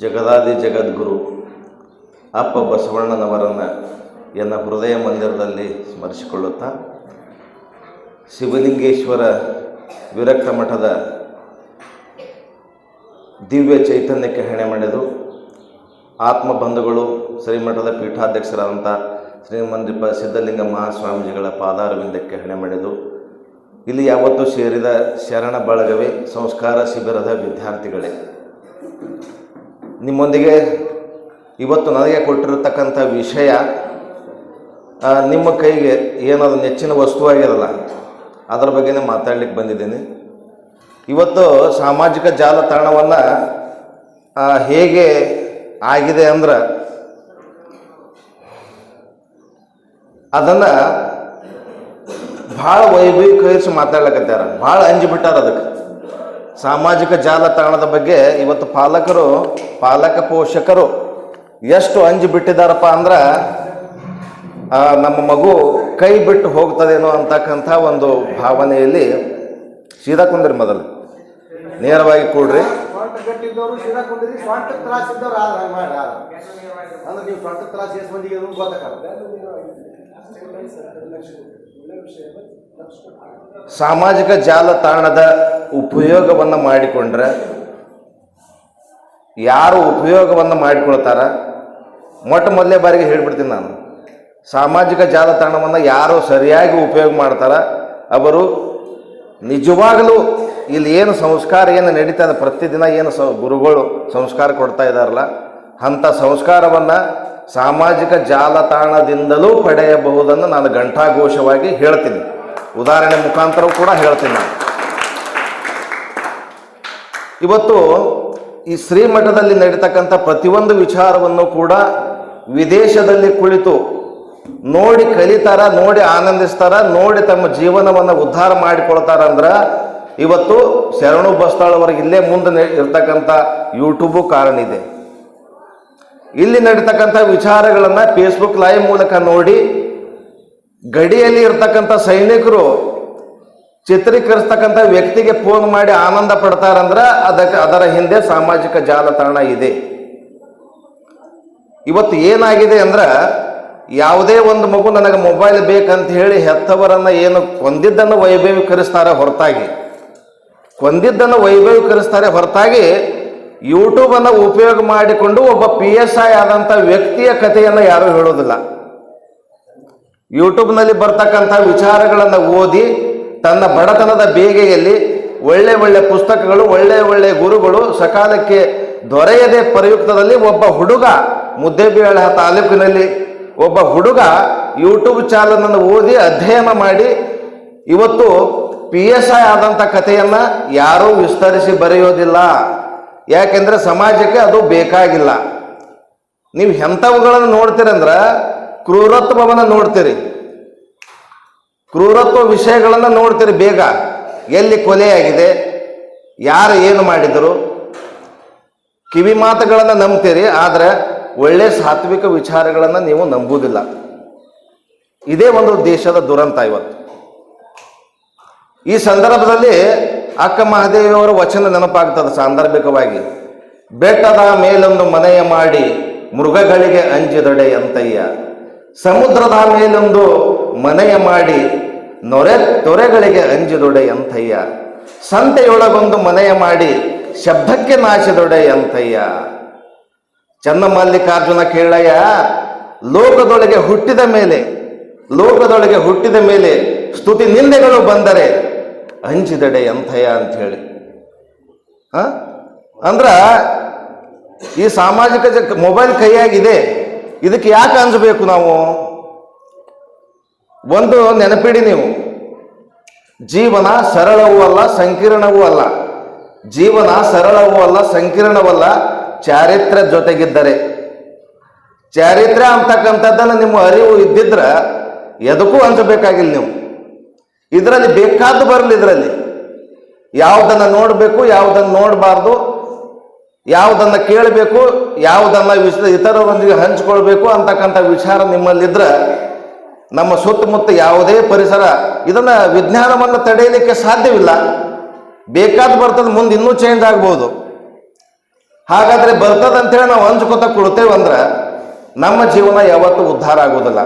ಜಗದಾದಿ ಜಗದ್ಗುರು ಅಪ್ಪ ಬಸವಣ್ಣನವರನ್ನು ಎನ್ನ ಹೃದಯ ಮಂದಿರದಲ್ಲಿ ಸ್ಮರಿಸಿಕೊಳ್ಳುತ್ತಾ ಶಿವಲಿಂಗೇಶ್ವರ ವಿರಕ್ತ ಮಠದ ದಿವ್ಯ ಚೈತನ್ಯಕ್ಕೆ ಹೆಣೆ ಮಾಡಿದು ಆತ್ಮಬಂಧುಗಳು ಶ್ರೀಮಠದ ಪೀಠಾಧ್ಯಕ್ಷರಾದಂಥ ಶ್ರೀಮಂದಿಪ ಸಿದ್ಧಲಿಂಗ ಮಹಾಸ್ವಾಮೀಜಿಗಳ ಪಾದಾರವಿಂದಕ್ಕೆ ಹೆಣೆ ಮಾಡಿದು ಇಲ್ಲಿ ಯಾವತ್ತೂ ಸೇರಿದ ಶರಣ ಬಳಗವೇ ಸಂಸ್ಕಾರ ಶಿಬಿರದ ವಿದ್ಯಾರ್ಥಿಗಳೇ. ನಿಮ್ಮೊಂದಿಗೆ ಇವತ್ತು ನನಗೆ ಕೊಟ್ಟಿರತಕ್ಕಂಥ ವಿಷಯ ನಿಮ್ಮ ಕೈಗೆ ಏನದು ನೆಚ್ಚಿನ ವಸ್ತುವಾಗಿರಲ್ಲ ಅದರ ಬಗ್ಗೆನೇ ಮಾತಾಡ್ಲಿಕ್ಕೆ ಬಂದಿದ್ದೀನಿ. ಇವತ್ತು ಸಾಮಾಜಿಕ ಜಾಲತಾಣವನ್ನು ಹೇಗೆ ಆಗಿದೆ ಅಂದ್ರೆ, ಅದನ್ನು ಭಾಳ ವೈಭವೀಕರಿಸಿ ಮಾತಾಡ್ಲಕತ್ಯಾರ, ಭಾಳ ಅಂಜಿಬಿಟ್ಟಾರ ಅದಕ್ಕೆ. ಸಾಮಾಜಿಕ ಜಾಲತಾಣದ ಬಗ್ಗೆ ಇವತ್ತು ಪಾಲಕರು, ಪಾಲಕ ಪೋಷಕರು ಎಷ್ಟು ಅಂಜಿ ಬಿಟ್ಟಿದ್ದಾರಪ್ಪ ಅಂದ್ರೆ ನಮ್ಮ ಮಗು ಕೈ ಬಿಟ್ಟು ಹೋಗ್ತದೇನೋ ಅಂತಕ್ಕಂಥ ಒಂದು ಭಾವನೆಯಲ್ಲಿ ಸೀದಾ ಕುಂದ್ರಿ ಮೊದಲು. ನೇರವಾಗಿ ಕೂಡ್ರಿ. ಅಂದ್ರೆ ನೀವು ಸಾಮಾಜಿಕ ಜಾಲತಾಣದ ಉಪಯೋಗವನ್ನು ಮಾಡಿಕೊಂಡ್ರೆ ಯಾರು ಉಪಯೋಗವನ್ನು ಮಾಡಿಕೊಳ್ತಾರ? ಮೊಟ್ಟ ಮೊದಲೇ ಬಾರಿಗೆ ಹೇಳ್ಬಿಡ್ತೀನಿ ನಾನು. ಸಾಮಾಜಿಕ ಜಾಲತಾಣವನ್ನು ಯಾರು ಸರಿಯಾಗಿ ಉಪಯೋಗ ಮಾಡ್ತಾರ? ಅವರು ನಿಜವಾಗಲೂ ಇಲ್ಲಿ ಏನು ಸಂಸ್ಕಾರ, ಏನು ನಡೀತದೆ ಪ್ರತಿದಿನ ಏನು ಸ ಗುರುಗಳು ಸಂಸ್ಕಾರ ಕೊಡ್ತಾ ಇದ್ದಾರಲ್ಲ ಅಂಥ ಸಂಸ್ಕಾರವನ್ನು ಸಾಮಾಜಿಕ ಜಾಲತಾಣದಿಂದಲೂ ಪಡೆಯಬಹುದನ್ನು ನಾನು ಘಂಟಾಘೋಷವಾಗಿ ಹೇಳ್ತೀನಿ. ಉದಾಹರಣೆ ಮುಖಾಂತರವೂ ಕೂಡ ಹೇಳ್ತೀನಿ ನಾನು. ಇವತ್ತು ಈ ಶ್ರೀಮಠದಲ್ಲಿ ನಡೀತಕ್ಕಂಥ ಪ್ರತಿಯೊಂದು ವಿಚಾರವನ್ನು ಕೂಡ ವಿದೇಶದಲ್ಲಿ ಕುಳಿತು ನೋಡಿ ಕಲಿತಾರ, ನೋಡಿ ಆನಂದಿಸ್ತಾರ, ನೋಡಿ ತಮ್ಮ ಜೀವನವನ್ನು ಉದ್ಧಾರ ಮಾಡಿಕೊಳ್ತಾರಂದ್ರೆ ಇವತ್ತು ಶರಣು ಬಸ್ತಾಳವರೆಗೆ ಇಲ್ಲೇ ಮುಂದೆ ಇರ್ತಕ್ಕಂಥ ಯೂಟ್ಯೂಬು ಕಾರಣ ಇದೆ. ಇಲ್ಲಿ ನಡೀತಕ್ಕಂಥ ವಿಚಾರಗಳನ್ನು ಫೇಸ್ಬುಕ್ ಲೈವ್ ಮೂಲಕ ನೋಡಿ, ಗಡಿಯಲ್ಲಿ ಇರ್ತಕ್ಕಂಥ ಸೈನಿಕರು ಚಿತ್ರೀಕರಿಸ್ತಕ್ಕಂಥ ವ್ಯಕ್ತಿಗೆ ಫೋನ್ ಮಾಡಿ ಆನಂದ ಪಡ್ತಾರಂದ್ರೆ ಅದಕ್ಕೆ ಅದರ ಹಿಂದೆ ಸಾಮಾಜಿಕ ಜಾಲತಾಣ ಇದೆ. ಇವತ್ತು ಏನಾಗಿದೆ ಅಂದ್ರೆ, ಯಾವುದೇ ಒಂದು ಮಗು ನನಗೆ ಮೊಬೈಲ್ ಬೇಕಂತ ಹೇಳಿ ಹೆತ್ತವರನ್ನ ಏನು ಕೊಂದಿದ್ದನ್ನು ವೈಭವೀಕರಿಸ್ತಾರೆ ಹೊರತಾಗಿ. ಕೊಂದಿದ್ದನ್ನು ವೈಭವೀಕರಿಸ್ತಾರೆ ಹೊರತಾಗಿ ಯೂಟ್ಯೂಬನ್ನು ಉಪಯೋಗ ಮಾಡಿಕೊಂಡು ಒಬ್ಬ ಪಿ ಎಸ್ ಐ ಆದಂಥ ವ್ಯಕ್ತಿಯ ಕಥೆಯನ್ನು ಯಾರೂ ಹೇಳೋದಿಲ್ಲ. ಯೂಟ್ಯೂಬ್ನಲ್ಲಿ ಬರ್ತಕ್ಕಂಥ ವಿಚಾರಗಳನ್ನು ಓದಿ ತನ್ನ ಬಡತನದ ಬೇಗೆಯಲ್ಲಿ ಒಳ್ಳೆ ಒಳ್ಳೆ ಪುಸ್ತಕಗಳು, ಒಳ್ಳೆ ಒಳ್ಳೆ ಗುರುಗಳು ಸಕಾಲಕ್ಕೆ ದೊರೆಯದೆ ಪ್ರಯುಕ್ತದಲ್ಲಿ ಒಬ್ಬ ಹುಡುಗ ಮುದ್ದೇಬಿಹಾಳ ತಾಲೂಕಿನಲ್ಲಿ ಒಬ್ಬ ಹುಡುಗ ಯೂಟ್ಯೂಬ್ ಚಾನಲನ್ನು ಓದಿ ಅಧ್ಯಯನ ಮಾಡಿ ಇವತ್ತು ಪಿ ಎಸ್ ಐ ಆದಂಥ ಕಥೆಯನ್ನು ಯಾರೂ ವಿಸ್ತರಿಸಿ ಬರೆಯೋದಿಲ್ಲ. ಯಾಕೆಂದರೆ ಸಮಾಜಕ್ಕೆ ಅದು ಬೇಕಾಗಿಲ್ಲ. ನೀವು ಎಂಥವುಗಳನ್ನು ನೋಡ್ತೀರಂದ್ರೆ ಕ್ರೂರತ್ವವನ್ನು ನೋಡ್ತೀರಿ. ಕ್ರೂರತ್ವ ವಿಷಯಗಳನ್ನು ನೋಡ್ತೀರಿ ಬೇಗ. ಎಲ್ಲಿ ಕೊಲೆಯಾಗಿದೆ ಯಾರು ಏನು ಮಾಡಿದರು. ಕಿವಿ ಮಾತುಗಳನ್ನು ನಂಬ್ತೀರಿ, ಆದರೆ ಒಳ್ಳೆ ಸಾತ್ವಿಕ ವಿಚಾರಗಳನ್ನು ನೀವು ನಂಬುವುದಿಲ್ಲ. ಇದೇ ಒಂದು ದೇಶದ ದುರಂತ ಇವತ್ತು. ಈ ಸಂದರ್ಭದಲ್ಲಿ ಅಕ್ಕ ಮಹಾದೇವಿಯವರ ವಚನ ನೆನಪಾಗ್ತದೆ ಸಾಂದರ್ಭಿಕವಾಗಿ. ಬೆಟ್ಟದ ಮೇಲೊಂದು ಮನೆಯ ಮಾಡಿ ಮೃಗಗಳಿಗೆ ಅಂಜಿದೊಡೆ ಅಂತಯ್ಯ. ಸಮುದ್ರದ ಮೇಲೊಂದು ಮನೆಯ ಮಾಡಿ ನೊರೆ ತೊರೆಗಳಿಗೆ ಅಂಜಿದೊಡೆ ಅಂತಯ್ಯ. ಸಂತೆಯೊಳಗೊಂದು ಮನೆಯ ಮಾಡಿ ಶಬ್ದಕ್ಕೆ ನಾಶದೊಡೆ ಅಂತಯ್ಯ. ಚನ್ನಮಲ್ಲಿಕಾರ್ಜುನ ಕೇಳಯ್ಯ, ಲೋಕದೊಳಗೆ ಹುಟ್ಟಿದ ಮೇಲೆ, ಲೋಕದೊಳಗೆ ಹುಟ್ಟಿದ ಮೇಲೆ ಸ್ತುತಿ ನಿಂದೆಗಳು ಬಂದರೆ ಅಂಜಿದಡೆ ಎಂಥಯ್ಯ ಅಂತ ಹೇಳಿ ಆ? ಅಂದ್ರ ಈ ಸಾಮಾಜಿಕ ಮೊಬೈಲ್ ಕೈಯಾಗಿದೆ. ಇದಕ್ಕೆ ಯಾಕೆ ಅಂಜಬೇಕು ನಾವು? ಒಂದು ನೆನಪಿಡಿ ನೀವು. ಜೀವನ ಸರಳವೂ ಅಲ್ಲ, ಸಂಕೀರ್ಣವೂ ಅಲ್ಲ. ಜೀವನ ಸರಳವೂ ಅಲ್ಲ ಸಂಕೀರ್ಣವಲ್ಲ ಚಾರಿತ್ರ್ಯ ಜೊತೆಗಿದ್ದರೆ. ಚಾರಿತ್ರ್ಯ ಅಂತಕ್ಕಂಥದ್ದನ್ನು ನಿಮ್ಮ ಅರಿವು ಇದ್ದಿದ್ರೆ ಎದಕ್ಕೂ ಅಂಜಬೇಕಾಗಿಲ್ಲ ನೀವು. ಇದರಲ್ಲಿ ಬೇಕಾದ್ದು ಬರಲಿ ಇದರಲ್ಲಿ. ಯಾವುದನ್ನು ನೋಡಬೇಕು, ಯಾವುದನ್ನು ನೋಡಬಾರ್ದು, ಯಾವುದನ್ನು ಕೇಳಬೇಕು, ಯಾವುದನ್ನು ವಿಷ, ಇತರರೊಂದಿಗೆ ಹಂಚಿಕೊಳ್ಬೇಕು ಅಂತಕ್ಕಂಥ ವಿಚಾರ ನಿಮ್ಮಲ್ಲಿದ್ರೆ ನಮ್ಮ ಸುತ್ತಮುತ್ತ ಯಾವುದೇ ಪರಿಸರ ಇದನ್ನು ವಿಜ್ಞಾನವನ್ನು ತಡೆಯಲಿಕ್ಕೆ ಸಾಧ್ಯವಿಲ್ಲ. ಬೇಕಾದ ಬರ್ತದೆ ಮುಂದೆ ಇನ್ನೂ ಚೇಂಜ್ ಆಗ್ಬೋದು. ಹಾಗಾದ್ರೆ ಬರ್ತದಂತೇಳಿ ನಾವು ಹಂಚ್ಕೊತ ಕೊಡ್ತೇವೆ ಅಂದ್ರೆ ನಮ್ಮ ಜೀವನ ಯಾವತ್ತೂ ಉದ್ಧಾರ ಆಗೋದಿಲ್ಲ.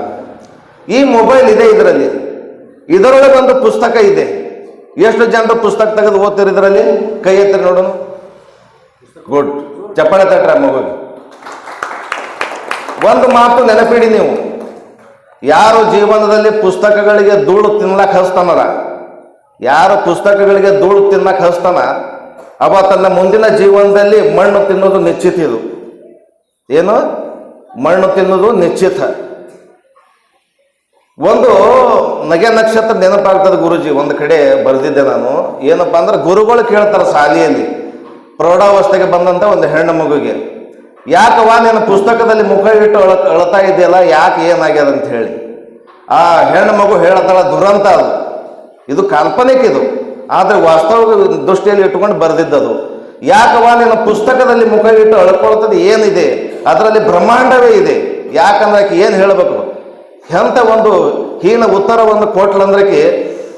ಈ ಮೊಬೈಲ್ ಇದೆ ಇದರಲ್ಲಿ. ಇದರೊಳಗೆ ಒಂದು ಪುಸ್ತಕ ಇದೆ. ಎಷ್ಟು ಜನರು ಪುಸ್ತಕ ತೆಗೆದು ಓದ್ತೀರಿ ಇದರಲ್ಲಿ? ಕೈ ಎತ್ತಿರಿ ನೋಡೋಣ. ಗುಡ್ ಚಪ್ಪಾಳೆ ತಟ್ರ ಮಗುಗೆ ಒಂದು ಮಾತು ನೆನಪಿಡಿ ನೀವು. ಯಾರು ಜೀವನದಲ್ಲಿ ಪುಸ್ತಕಗಳಿಗೆ ಧೂಳು ತಿನ್ಲಕ್ ಹಸ್ತಾನಲ್ಲ ಯಾರು ಪುಸ್ತಕಗಳಿಗೆ ಧೂಳು ತಿನ್ನಕ್ಕೆ ಹಸ್ತಾನ ಅವ ತನ್ನ ಮುಂದಿನ ಜೀವನದಲ್ಲಿ ಮಣ್ಣು ತಿನ್ನೋದು ನಿಶ್ಚಿತ ಇದು. ಏನು? ಮಣ್ಣು ತಿನ್ನೋದು ನಿಶ್ಚಿತ. ಒಂದು ನಗೆ ನಕ್ಷತ್ರ ನೆನಪಾಗ್ತದೆ ಗುರುಜಿ, ಒಂದು ಕಡೆ ಬರೆದಿದ್ದೆ ನಾನು. ಏನಪ್ಪ ಅಂದ್ರೆ ಗುರುಗಳು ಕೇಳ್ತಾರೆ ಶಾಲೆಯಲ್ಲಿ. ಪ್ರೌಢಾವಸ್ಥೆಗೆ ಬಂದಂತ ಒಂದು ಹೆಣ್ಣು ಮಗುಗೆ ಯಾಕವ ನೀನು ಪುಸ್ತಕದಲ್ಲಿ ಮುಖ ಇಟ್ಟು ಅಳ ಅಳ್ತಾ ಇದೆಯಲ್ಲ, ಯಾಕೆ ಏನಾಗ್ಯದ ಅಂತ ಹೇಳಿ. ಆ ಹೆಣ್ಣು ಮಗು ಹೇಳತ್ತಾಳ, ದುರಂತ ಅದು. ಇದು ಕಾಲ್ಪನಿಕ ಇದು. ಆದರೆ ವಾಸ್ತವ ದೃಷ್ಟಿಯಲ್ಲಿ ಇಟ್ಟುಕೊಂಡು ಬರೆದಿದ್ದದು. ಯಾಕವ ನೀನು ಪುಸ್ತಕದಲ್ಲಿ ಮುಖ ಇಟ್ಟು ಅಳ್ಕೊಳ್ತದೆ, ಏನಿದೆ? ಅದರಲ್ಲಿ ಬ್ರಹ್ಮಾಂಡವೇ ಇದೆ. ಯಾಕಂದ್ರೆ ಏನು ಹೇಳಬೇಕು? ಎಂಥ ಒಂದು ಹೀನ ಉತ್ತರವನ್ನು ಕೊಟ್ಲಂದ್ರಕ್ಕೆ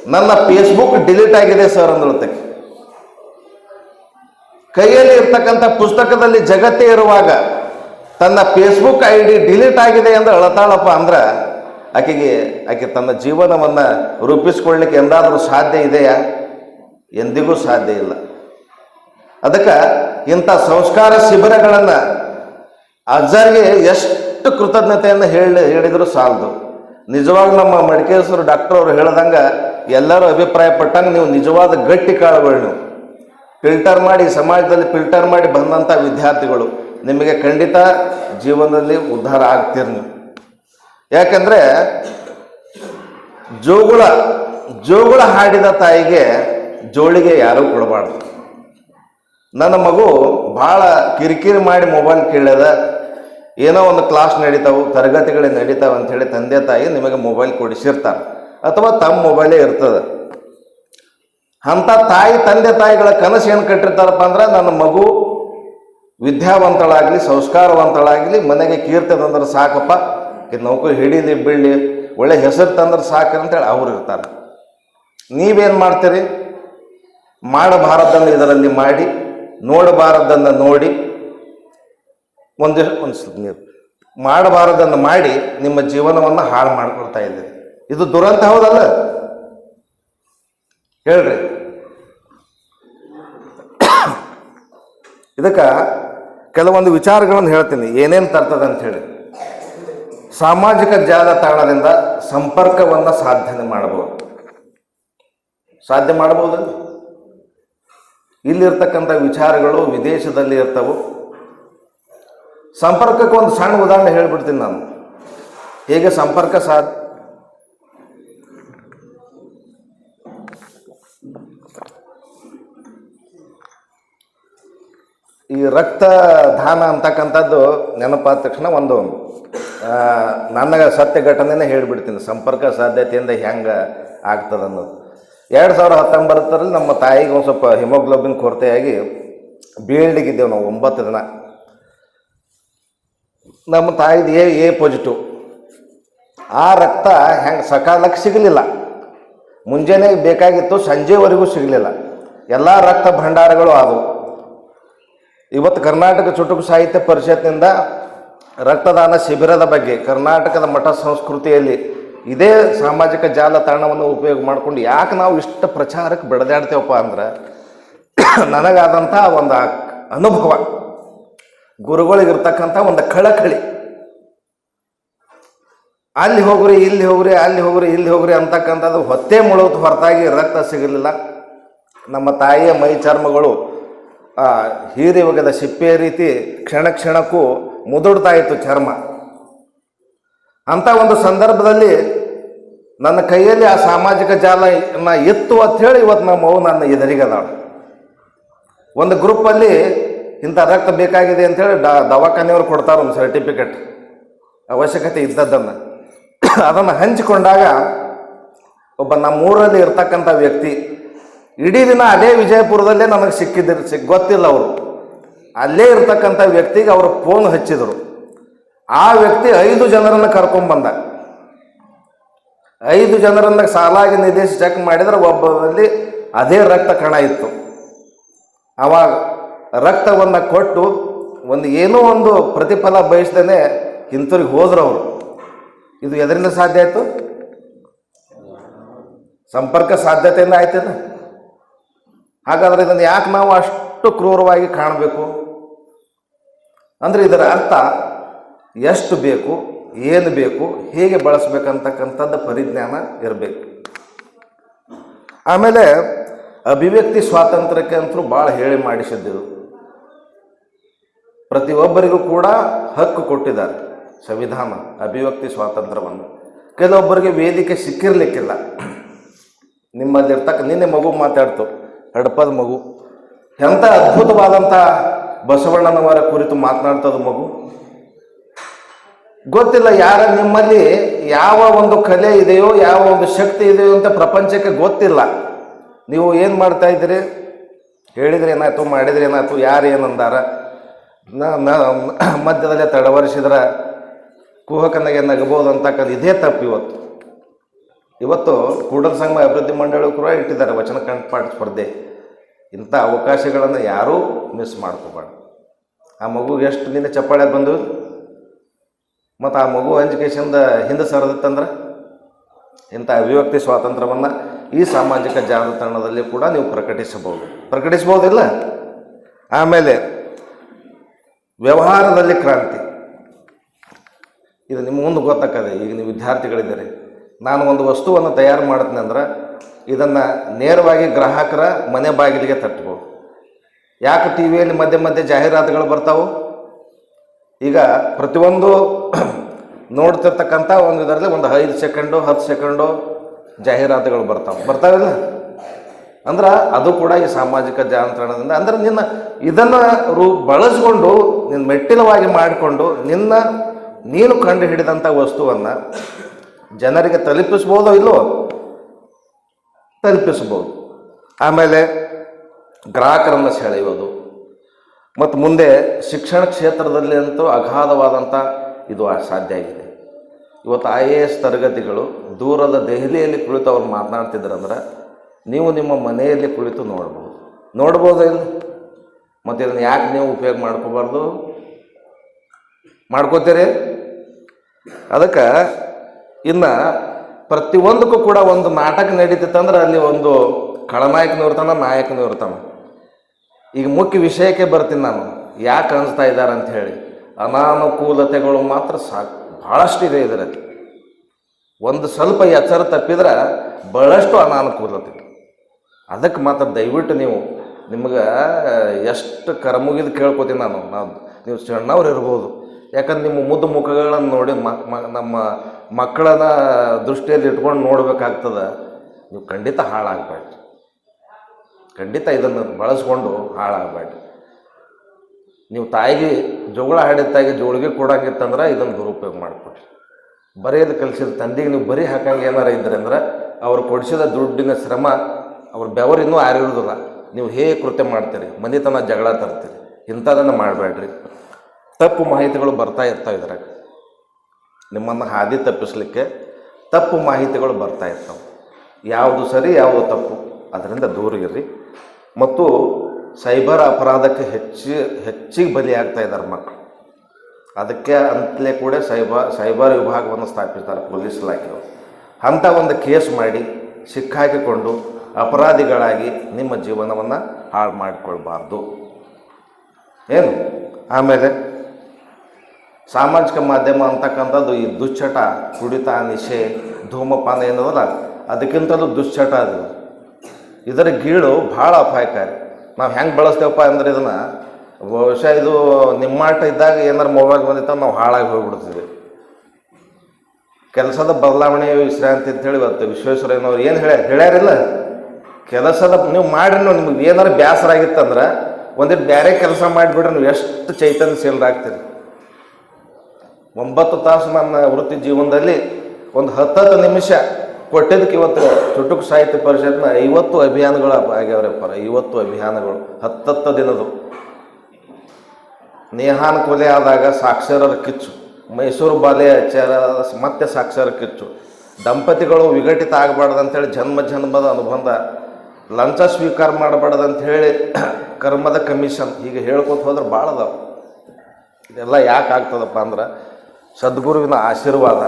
ನನ್ನ ಫೇಸ್ಬುಕ್ ಡಿಲೀಟ್ ಆಗಿದೆ ಸರ್ ಅಂದ್ರತಕ್ಕೆ ಕೈಯಲ್ಲಿ ಇರ್ತಕ್ಕಂಥ ಪುಸ್ತಕದಲ್ಲಿ ಜಗತ್ತೇ ಇರುವಾಗ ತನ್ನ ಫೇಸ್ಬುಕ್ ಐ ಡಿ ಡಿಲೀಟ್ ಆಗಿದೆ ಎಂದು ಅಳತಾಳಪ್ಪ ಅಂದ್ರೆ ಆಕೆಗೆ, ಆಕೆ ತನ್ನ ಜೀವನವನ್ನು ರೂಪಿಸ್ಕೊಳ್ಳಿಕ್ಕೆ ಎಂದಾದರೂ ಸಾಧ್ಯ ಇದೆಯಾ? ಎಂದಿಗೂ ಸಾಧ್ಯ ಇಲ್ಲ. ಅದಕ್ಕೆ ಇಂಥ ಸಂಸ್ಕಾರ ಶಿಬಿರಗಳನ್ನು ಅಜ್ಜರಿಗೆ ಎಷ್ಟು ಕೃತಜ್ಞತೆಯನ್ನು ಹೇಳಿ ಹೇಳಿದರೂ ಸಾಲದು. ನಿಜವಾಗ ನಮ್ಮ ಮಡಿಕೇಶ್ವರ ಡಾಕ್ಟರ್ ಅವರು ಹೇಳ್ದಂಗೆ ಎಲ್ಲರೂ ಅಭಿಪ್ರಾಯ ಪಟ್ಟಂಗೆ ನೀವು ನಿಜವಾದ ಗಟ್ಟಿ ಕಾಳುಗಳು ನೀವು. ಫಿಲ್ಟರ್ ಮಾಡಿ ಸಮಾಜದಲ್ಲಿ ಫಿಲ್ಟರ್ ಮಾಡಿ ಬಂದಂಥ ವಿದ್ಯಾರ್ಥಿಗಳು. ನಿಮಗೆ ಖಂಡಿತ ಜೀವನದಲ್ಲಿ ಉದ್ಧಾರ ಆಗ್ತೀರಿ ನೀವು. ಯಾಕಂದರೆ ಜೋಗುಳ ಜೋಗುಳ ಹಾಡಿದ ತಾಯಿಗೆ ಜೋಳಿಗೆ ಯಾರೂ ಕೊಡಬಾರ್ದು. ನನ್ನ ಮಗು ಭಾಳ ಕಿರಿಕಿರಿ ಮಾಡಿ ಮೊಬೈಲ್ ಕೇಳ್ಯದ ಏನೋ ಒಂದು ಕ್ಲಾಸ್ ನಡೀತಾವೆ, ತರಗತಿಗಳು ನಡೀತಾವೆ ಅಂಥೇಳಿ ತಂದೆ ತಾಯಿ ನಿಮಗೆ ಮೊಬೈಲ್ ಕೊಡಿಸಿರ್ತಾರೆ. ಅಥವಾ ತಮ್ಮ ಮೊಬೈಲೇ ಇರ್ತದೆ. ಅಂಥ ತಾಯಿ, ತಂದೆ ತಾಯಿಗಳ ಕನಸು ಏನು ಕಟ್ಟಿರ್ತಾರಪ್ಪ ಅಂದ್ರೆ, ನನ್ನ ಮಗು ವಿದ್ಯಾವಂತಳಾಗಲಿ, ಸಂಸ್ಕಾರವಂತಳಾಗಲಿ, ಮನೆಗೆ ಕೀರ್ತಿ ತಂದ್ರೆ ಸಾಕಪ್ಪ. ನೌಕರಿ ಹಿಡೀಲಿ, ಬೀಳಲಿ, ಒಳ್ಳೆ ಹೆಸರು ತಂದ್ರೆ ಸಾಕು ಅಂತೇಳಿ ಅವ್ರು ಇರ್ತಾರೆ. ನೀವೇನು ಮಾಡ್ತೀರಿ? ಮಾಡಬಾರದನ್ನು ಇದರಲ್ಲಿ ಮಾಡಿ ನೋಡಬಾರದನ್ನು ನೋಡಿ ಒಂದು ಒಂದು ನೀವು. ಮಾಡಬಾರದನ್ನು ಮಾಡಿ ನಿಮ್ಮ ಜೀವನವನ್ನು ಹಾಳು ಮಾಡ್ಕೊಳ್ತಾ ಇದ್ದೀರಿ. ಇದು ದುರಂತ ಹೌದಲ್ಲ? ಹೇಳ್ರಿ. ಇದಕ್ಕೆ ಕೆಲವೊಂದು ವಿಚಾರಗಳನ್ನು ಹೇಳ್ತೀನಿ. ಏನೇನು ತರ್ತದೆ ಅಂತ ಹೇಳಿ. ಸಾಮಾಜಿಕ ಜಾಲತಾಣದಿಂದ ಸಂಪರ್ಕವನ್ನು ಸಾಧನೆ ಮಾಡಬಹುದು. ಸಾಧ್ಯ ಮಾಡಬಹುದು ಇಲ್ಲಿರ್ತಕ್ಕಂಥ ವಿಚಾರಗಳು ವಿದೇಶದಲ್ಲಿ ಇರ್ತವು. ಸಂಪರ್ಕಕ್ಕೆ ಒಂದು ಸಣ್ಣ ಉದಾಹರಣೆ ಹೇಳ್ಬಿಡ್ತೀನಿ ನಾನು. ಹೇಗೆ ಸಂಪರ್ಕ ಸಾಧ್ಯ ಈ ರಕ್ತ ದಾನ ಅಂತಕ್ಕಂಥದ್ದು ನೆನಪಾದ ತಕ್ಷಣ ಒಂದು ನನ್ನ ಸತ್ಯ ಘಟನೆನೇ ಹೇಳಿಬಿಡ್ತೀನಿ. ಸಂಪರ್ಕ ಸಾಧ್ಯತೆಯಿಂದ ಹೆಂಗೆ ಆಗ್ತದೆ ಅನ್ನೋದು. ಎರಡು ಸಾವಿರ ಹತ್ತೊಂಬತ್ತರಲ್ಲಿ ನಮ್ಮ ತಾಯಿಗೆ ಒಂದು ಸ್ವಲ್ಪ ಹಿಮೋಗ್ಲೋಬಿನ್ ಕೊರತೆಯಾಗಿ ಬೀಳ್ಡಿಗಿದ್ದೇವೆ ನಾವು ಒಂಬತ್ತು ದಿನ. ನಮ್ಮ ತಾಯಿದು ಎ ಎ ಪಾಸಿಟಿವ್ ಆ ರಕ್ತ ಹೆಂಗೆ ಸಕಾಲಕ್ಕೆ ಸಿಗಲಿಲ್ಲ. ಮುಂಜಾನೆ ಬೇಕಾಗಿತ್ತು ಸಂಜೆವರೆಗೂ ಸಿಗಲಿಲ್ಲ. ಎಲ್ಲ ರಕ್ತ ಭಂಡಾರಗಳು ಆದವು. ಇವತ್ತು ಕರ್ನಾಟಕ ಚುಟುಕು ಸಾಹಿತ್ಯ ಪರಿಷತ್ನಿಂದ ರಕ್ತದಾನ ಶಿಬಿರದ ಬಗ್ಗೆ ಕರ್ನಾಟಕದ ಮಠ ಸಂಸ್ಕೃತಿಯಲ್ಲಿ ಇದೇ ಸಾಮಾಜಿಕ ಜಾಲತಾಣವನ್ನು ಉಪಯೋಗ ಮಾಡಿಕೊಂಡು ಯಾಕೆ ನಾವು ಇಷ್ಟು ಪ್ರಚಾರಕ್ಕೆ ಬೆಳೆದಾಡ್ತೇವಪ್ಪ ಅಂದ್ರೆ ನನಗಾದಂಥ ಒಂದು ಅನುಭವ. ಗುರುಗಳಿಗಿರ್ತಕ್ಕಂಥ ಒಂದು ಕಳಕಳಿ. ಅಲ್ಲಿ ಹೋಗ್ರಿ, ಇಲ್ಲಿ ಹೋಗ್ರಿ, ಅಲ್ಲಿ ಹೋಗ್ರಿ, ಇಲ್ಲಿ ಹೋಗ್ರಿ ಅಂತಕ್ಕಂಥದ್ದು ಹೊತ್ತೆ ಮುಳುವುದು ಹೊರತಾಗಿ ರಕ್ತ ಸಿಗಲಿಲ್ಲ. ನಮ್ಮ ತಾಯಿಯ ಮೈ ಚರ್ಮಗಳು ಹೀರಿ ಒಗೆದ ಸಿಪ್ಪೆಯ ರೀತಿ ಕ್ಷಣ ಕ್ಷಣಕ್ಕೂ ಮುದುಡ್ತಾ ಇತ್ತು ಚರ್ಮ. ಅಂಥ ಒಂದು ಸಂದರ್ಭದಲ್ಲಿ ನನ್ನ ಕೈಯಲ್ಲಿ ಆ ಸಾಮಾಜಿಕ ಜಾಲನ ಎತ್ತು ಅಂತ ಹೇಳಿ ಇವತ್ತು ನಮ್ಮ ಮಗು ನನ್ನ ಎದುರಿಗದಾಳು ಒಂದು ಗ್ರೂಪಲ್ಲಿ ಇಂಥ ರಕ್ತ ಬೇಕಾಗಿದೆ ಅಂತೇಳಿ ಡ ದವಾಖಾನೆಯವ್ರು ಕೊಡ್ತಾರೆ ಒಂದು ಸರ್ಟಿಫಿಕೇಟ್ ಅವಶ್ಯಕತೆ ಇದ್ದದ್ದನ್ನು. ಅದನ್ನು ಹಂಚಿಕೊಂಡಾಗ ಒಬ್ಬ ನಮ್ಮೂರಲ್ಲಿ ಇರ್ತಕ್ಕಂಥ ವ್ಯಕ್ತಿ ಇಡೀ ದಿನ ಅದೇ ವಿಜಯಪುರದಲ್ಲೇ ನನಗೆ ಸಿಕ್ಕಿದ್ದರು ಸಿಕ್ ಗೊತ್ತಿಲ್ಲ ಅವರು. ಅಲ್ಲೇ ಇರ್ತಕ್ಕಂಥ ವ್ಯಕ್ತಿಗೆ ಅವರು ಫೋನ್ ಹಚ್ಚಿದರು. ಆ ವ್ಯಕ್ತಿ ಐದು ಜನರನ್ನು ಕರ್ಕೊಂಡ್ಬಂದ ಐದು ಜನರನ್ನ ಸಾಲಾಗಿ ನಿದೇಶಿ ಚೆಕ್ ಮಾಡಿದರೆ ಒಬ್ಬರಲ್ಲಿ ಅದೇ ರಕ್ತ ಕಣ ಇತ್ತು. ಅವಾಗ ರಕ್ತವನ್ನು ಕೊಟ್ಟು ಒಂದು ಏನೋ ಒಂದು ಪ್ರತಿಫಲ ಬಯಸ್ದೇ ಹಿಂತಿರುಗಿ ಹೋದ್ರು ಅವರು. ಇದು ಎದರಿಂದ ಸಾಧ್ಯ ಆಯಿತು? ಸಂಪರ್ಕ ಸಾಧ್ಯತೆಯಿಂದ ಆಯ್ತದ ಹಾಗಾದ್ರೆ ಇದನ್ನು ಯಾಕೆ ನಾವು ಅಷ್ಟು ಕ್ರೂರವಾಗಿ ಕಾಣಬೇಕು? ಅಂದರೆ ಇದರ ಅರ್ಥ ಎಷ್ಟು ಬೇಕು, ಏನು ಬೇಕು, ಹೇಗೆ ಬಳಸಬೇಕಂತಕ್ಕಂಥದ್ದು ಪರಿಜ್ಞಾನ ಇರಬೇಕು. ಆಮೇಲೆ ಅಭಿವ್ಯಕ್ತಿ ಸ್ವಾತಂತ್ರ್ಯಕ್ಕೆ ಅಂತೂ ಭಾಳ ಹೇಳಿ ಮಾಡಿಸಿದ್ದೆವು ಪ್ರತಿಯೊಬ್ಬರಿಗೂ ಕೂಡ ಹಕ್ಕು ಕೊಟ್ಟಿದ್ದಾರೆ. ಸಂವಿಧಾನ, ಅಭಿವ್ಯಕ್ತಿ, ಸ್ವಾತಂತ್ರ್ಯವನ್ನು. ಕೆಲವೊಬ್ಬರಿಗೆ ವೇದಿಕೆ ಸಿಕ್ಕಿರಲಿಕ್ಕಿಲ್ಲ. ನಿಮ್ಮಲ್ಲಿರ್ತಕ್ಕ ನಿನ್ನೆ ಮಗು ಮಾತಾಡ್ತು, ಹಡಪದ ಮಗು. ಎಂಥ ಅದ್ಭುತವಾದಂಥ ಬಸವಣ್ಣನವರ ಕುರಿತು ಮಾತನಾಡ್ತದ ಮಗು? ಗೊತ್ತಿಲ್ಲ, ಯಾರ ನಿಮ್ಮಲ್ಲಿ ಯಾವ ಒಂದು ಕಲೆ ಇದೆಯೋ, ಯಾವ ಒಂದು ಶಕ್ತಿ ಇದೆಯೋ ಅಂತ ಪ್ರಪಂಚಕ್ಕೆ ಗೊತ್ತಿಲ್ಲ. ನೀವು ಏನು ಮಾಡ್ತಾ ಇದ್ದೀರಿ? ಹೇಳಿದ್ರೆ ಏನಾಯ್ತು, ಮಾಡಿದ್ರೆ ಏನಾಯ್ತು, ಯಾರು ಏನಂದಾರ ನ- ನ- ಮಧ್ಯದಲ್ಲೇ ತಡವರಿಸಿದ್ರೆ ಕುಹಕನಿಗೆ ನಗಬಹುದು ಅಂತಕ್ಕಂಥ ಇದೇ ತಪ್ಪು ಇವತ್ತು. ಇವತ್ತು ಕೂಡಲ ಸಂಘ ಅಭಿವೃದ್ಧಿ ಮಂಡಳಿ ಕೂಡ ಇಟ್ಟಿದ್ದಾರೆ ವಚನ ಕಂಠಪಾಠ ಸ್ಪರ್ಧೆ. ಇಂಥ ಅವಕಾಶಗಳನ್ನು ಯಾರೂ ಮಿಸ್ ಮಾಡ್ಕೋಬಾರ್ದು. ಆ ಮಗುಗೆ ಎಷ್ಟು ನಿನ್ನೆ ಚಪ್ಪಾಳೆ ಬಂದು, ಮತ್ತು ಆ ಮಗು ಅಂಜಿಕೆಶಿಂದ ಹಿಂದೆ ಸರದಿತ್ತಂದ್ರೆ, ಇಂಥ ಅಭಿವ್ಯಕ್ತಿ ಸ್ವಾತಂತ್ರ್ಯವನ್ನು ಈ ಸಾಮಾಜಿಕ ಜಾಲತಾಣದಲ್ಲಿ ಕೂಡ ನೀವು ಪ್ರಕಟಿಸಬಹುದು. ಪ್ರಕಟಿಸ್ಬೋದಿಲ್ಲ ಆಮೇಲೆ ವ್ಯವಹಾರದಲ್ಲಿ ಕ್ರಾಂತಿ. ಇದು ನಿಮ್ಮ ಮುಂದೆ ಗೊತ್ತಾಕದೆ ಈಗ ನೀವು ವಿದ್ಯಾರ್ಥಿಗಳಿದ್ದೀರಿ. ನಾನು ಒಂದು ವಸ್ತುವನ್ನು ತಯಾರು ಮಾಡ್ತೀನಿ ಅಂದ್ರೆ ಇದನ್ನು ನೇರವಾಗಿ ಗ್ರಾಹಕರ ಮನೆ ಬಾಗಿಲಿಗೆ ತಟ್ಬೋದು ಯಾಕೆ ಟಿ ವಿಯಲ್ಲಿ ಮಧ್ಯೆ ಮಧ್ಯೆ ಜಾಹೀರಾತುಗಳು ಬರ್ತಾವೆ? ಈಗ ಪ್ರತಿಯೊಂದು ನೋಡ್ತಿರ್ತಕ್ಕಂಥ ಒಂದು ಇದರಲ್ಲಿ ಒಂದು ಐದು ಸೆಕೆಂಡು, ಹತ್ತು ಸೆಕೆಂಡು ಜಾಹೀರಾತುಗಳು ಬರ್ತಾವೆ. ಬರ್ತಾವಿಲ್ಲ? ಅಂದ್ರೆ ಅದು ಕೂಡ ಈ ಸಾಮಾಜಿಕ ಜಾಲತಾಣದಿಂದ, ಅಂದ್ರೆ ನಿನ್ನ ಇದನ್ನು ರೂ ಬಳಸ್ಕೊಂಡು ನಿನ್ನ ಮೆಟ್ಟಿಲವಾಗಿ ಮಾಡಿಕೊಂಡು, ನಿನ್ನ ನೀನು ಕಂಡು ಹಿಡಿದಂಥ ವಸ್ತುವನ್ನು ಜನರಿಗೆ ತಲುಪಿಸ್ಬೋದೋ ಇಲ್ಲೋ? ತಲುಪಿಸ್ಬೋದು. ಆಮೇಲೆ ಗ್ರಾಹಕರನ್ನು ಸೆಳೆಯೋದು ಮತ್ತು ಮುಂದೆ ಶಿಕ್ಷಣ ಕ್ಷೇತ್ರದಲ್ಲಿ ಅಂತೂ ಅಗಾಧವಾದಂಥ ಇದು ಸಾಧ್ಯ ಆಗಿದೆ. ಇವತ್ತು ಐ ಎ ಎಸ್ ತರಗತಿಗಳು ದೂರದ ದೆಹಲಿಯಲ್ಲಿ ಕುಳಿತು ಅವ್ರು ಮಾತನಾಡ್ತಿದ್ರಂದ್ರೆ ನೀವು ನಿಮ್ಮ ಮನೆಯಲ್ಲಿ ಕುಳಿತು ನೋಡ್ಬೋದು. ನೋಡ್ಬೋದು ಇಲ್ಲ ಮತ್ತು ಇದನ್ನು ಯಾಕೆ ನೀವು ಉಪಯೋಗ ಮಾಡ್ಕೋಬಾರ್ದು? ಮಾಡ್ಕೋತೀರಿ? ಅದಕ್ಕೆ ಇನ್ನು ಪ್ರತಿಯೊಂದಕ್ಕೂ ಕೂಡ ಒಂದು ನಾಟಕ ನಡೀತಿತ್ತಂದ್ರೆ ಅಲ್ಲಿ ಒಂದು ಖಳನಾಯಕನೂ ಇರ್ತಾನೆ ನಾಯಕನೂ ಇರ್ತಾನೆ. ಈಗ ಮುಖ್ಯ ವಿಷಯಕ್ಕೆ ಬರ್ತೀನಿ ನಾನು. ಯಾಕೆ ಅನಿಸ್ತಾ ಇದ್ದಾರೆ ಅಂತ ಹೇಳಿ. ಅನಾನುಕೂಲತೆಗಳು ಮಾತ್ರ ಸಾಕು ಭಾಳಷ್ಟು ಇದೆ ಇದರಲ್ಲಿ. ಒಂದು ಸ್ವಲ್ಪ ಎಚ್ಚರ ತಪ್ಪಿದ್ರೆ ಭಾಳಷ್ಟು ಅನಾನುಕೂಲತೆ. ಅದಕ್ಕೆ ಮಾತ್ರ ದಯವಿಟ್ಟು ನೀವು ನಿಮ್ಗೆ ಎಷ್ಟು ಕರಮುಗಿದು ಕೇಳ್ಕೊತೀನಿ ನಾನು. ನಾನು ನೀವು ಸಣ್ಣವ್ರು ಇರ್ಬೋದು. ಯಾಕಂದ್ರೆ ನಿಮ್ಮ ಮುದ್ದು ಮುಖಗಳನ್ನು ನೋಡಿ ನಮ್ಮ ಮಕ್ಕಳನ್ನ ದೃಷ್ಟಿಯಲ್ಲಿ ಇಟ್ಕೊಂಡು ನೋಡಬೇಕಾಗ್ತದೆ. ನೀವು ಖಂಡಿತ ಹಾಳಾಗಬೇಡ್ರಿ. ಖಂಡಿತ ಇದನ್ನು ಬಳಸ್ಕೊಂಡು ಹಾಳಾಗಬೇಡ್ರಿ. ನೀವು ತಾಯಿಗೆ ಜೋಗಳ ಹಾಡಿದ ತಾಯಿಗೆ ಜೋಳಿಗೆ ಕೊಡಂಗಿತ್ತಂದ್ರೆ ಇದನ್ನು ದುರುಪಯೋಗ ಮಾಡಿಕೊಡ್ರಿ. ಬರೆಯೋದು ಕಲಿಸಿದ ತಂದೆಗೆ ನೀವು ಬರೀ ಹಾಕಂಗೆ ಏನಾರ ಇದ್ರೆ ಅಂದ್ರೆ ಅವ್ರು ಕೊಡಿಸಿದ ದುಡ್ಡಿನ ಶ್ರಮ ಅವ್ರ ಬೆವರು ಇನ್ನೂ ಆರಿರೋದಿಲ್ಲ ನೀವು ಹೇಗೆ ಕೃತ್ಯ ಮಾಡ್ತೀರಿ? ಮನೆತನ ಜಗಳ ತರ್ತೀರಿ. ಇಂಥದನ್ನು ಮಾಡಬೇಡ್ರಿ. ತಪ್ಪು ಮಾಹಿತಿಗಳು ಬರ್ತಾ ಇರ್ತಾವೆ ಇದ್ರಾಗ. ನಿಮ್ಮನ್ನು ಹಾದಿ ತಪ್ಪಿಸ್ಲಿಕ್ಕೆ ತಪ್ಪು ಮಾಹಿತಿಗಳು ಬರ್ತಾ ಇರ್ತಾವೆ. ಯಾವುದು ಸರಿ, ಯಾವುದು ತಪ್ಪು, ಅದರಿಂದ ದೂರ ಇರ್ರಿ. ಮತ್ತು ಸೈಬರ್ ಅಪರಾಧಕ್ಕೆ ಹೆಚ್ಚು, ಹೆಚ್ಚಿಗೆ ಬಲಿಯಾಗ್ತಾ ಇದ್ದಾರೆ ಮಕ್ಕಳು ಅದಕ್ಕೆ ಅಂತಲೇ ಕೂಡ ಸೈಬರ್ ಸೈಬರ್ ವಿಭಾಗವನ್ನು ಸ್ಥಾಪಿಸ್ತಾರೆ ಪೊಲೀಸ್ ಇಲಾಖೆಯವರು. ಅಂಥ ಒಂದು ಕೇಸ್ ಮಾಡಿ, ಸಿಕ್ಕಾಕಿಕೊಂಡು ಅಪರಾಧಿಗಳಾಗಿ ನಿಮ್ಮ ಜೀವನವನ್ನು ಹಾಳು ಮಾಡಿಕೊಳ್ಬಾರ್ದು. ಏನು? ಆಮೇಲೆ ಸಾಮಾಜಿಕ ಮಾಧ್ಯಮ ಅಂತಕ್ಕಂಥದ್ದು ಈ ದುಶ್ಚಟ, ಕುಡಿತ ನಿಶೆ ಧೂಮಪಾನ ಏನದಲ್ಲ ಅದಕ್ಕಿಂತಲೂ ದುಶ್ಚಟ ಅದು. ಇದರ ಗೀಳು ಭಾಳ ಅಪಾಯಕಾರಿ. ನಾವು ಹೆಂಗೆ ಬಳಸ್ತೇವಪ್ಪ ಅಂದ್ರೆ ಇದನ್ನು ಬಹುಶಃ ಇದು ನಿಮ್ಮಾಟ ಇದ್ದಾಗ ಏನಾರು ಮೊಬೈಲ್ ಬಂದಿತ್ತ ನಾವು ಹಾಳಾಗಿ ಹೋಗ್ಬಿಡ್ತೀವಿ. ಕೆಲಸದ ಬದಲಾವಣೆ ವಿಶ್ರಾಂತಿ ಅಂತೇಳಿ ಇವತ್ತು ವಿಶ್ವೇಶ್ವರಯ್ಯನವ್ರು ಏನು ಹೇಳ್ಯಾರ? ಹೇಳ್ಯಾರಿಲ್ಲ? ಕೆಲಸದ ನೀವು ಮಾಡ್ರಿ ನೀವು ನಿಮ್ಗೆ ಏನಾರು ಬೇಸರ ಆಗಿತ್ತಂದ್ರೆ ಒಂದಿಟ್ಟು ಬೇರೆ ಕೆಲಸ ಮಾಡಿಬಿಡ್ರಿ ನೀವು ಎಷ್ಟು ಚೈತನ್ಯ ಸೇಲ್ದಾಗ್ತೀರಿ ಒಂಬತ್ತು ತಾಸು ನನ್ನ ವೃತ್ತಿ ಜೀವನದಲ್ಲಿ ಒಂದು ಹತ್ತತ್ತು ನಿಮಿಷ ಕೊಟ್ಟಿದ್ದಕ್ಕೆ ಇವತ್ತು ಚುಟುಕು ಸಾಹಿತ್ಯ ಪರಿಷತ್ನ ಐವತ್ತು ಅಭಿಯಾನಗಳು ಆಗ್ಯಾವ್ರಪ್ಪ ಐವತ್ತು ಅಭಿಯಾನಗಳು, ಹತ್ತತ್ತು ದಿನದು ನೇಹಾನ್ ಕೊಲೆ ಆದಾಗ ಸಾಕ್ಷರರ ಕಿಚ್ಚು, ಮೈಸೂರು ಬಾಲೆ ಆಚಾರ, ಮತ್ತೆ ಸಾಕ್ಷರ ಕಿಚ್ಚು. ದಂಪತಿಗಳು ವಿಘಟಿತ ಆಗಬಾರ್ದು ಅಂತೇಳಿ ಜನ್ಮ ಜನ್ಮದ ಅನುಬಂಧ ಲಂಚ ಸ್ವೀಕಾರ ಮಾಡಬಾರ್ದು ಅಂತ ಹೇಳಿ ಕರ್ಮದ ಕಮಿಷನ್ ಈಗ ಹೇಳ್ಕೊತ ಹೋದ್ರೆ ಭಾಳ ಅದಾವ. ಇದೆಲ್ಲ ಯಾಕೆ ಆಗ್ತದಪ್ಪ ಅಂದ್ರೆ ಸದ್ಗುರುವಿನ ಆಶೀರ್ವಾದ.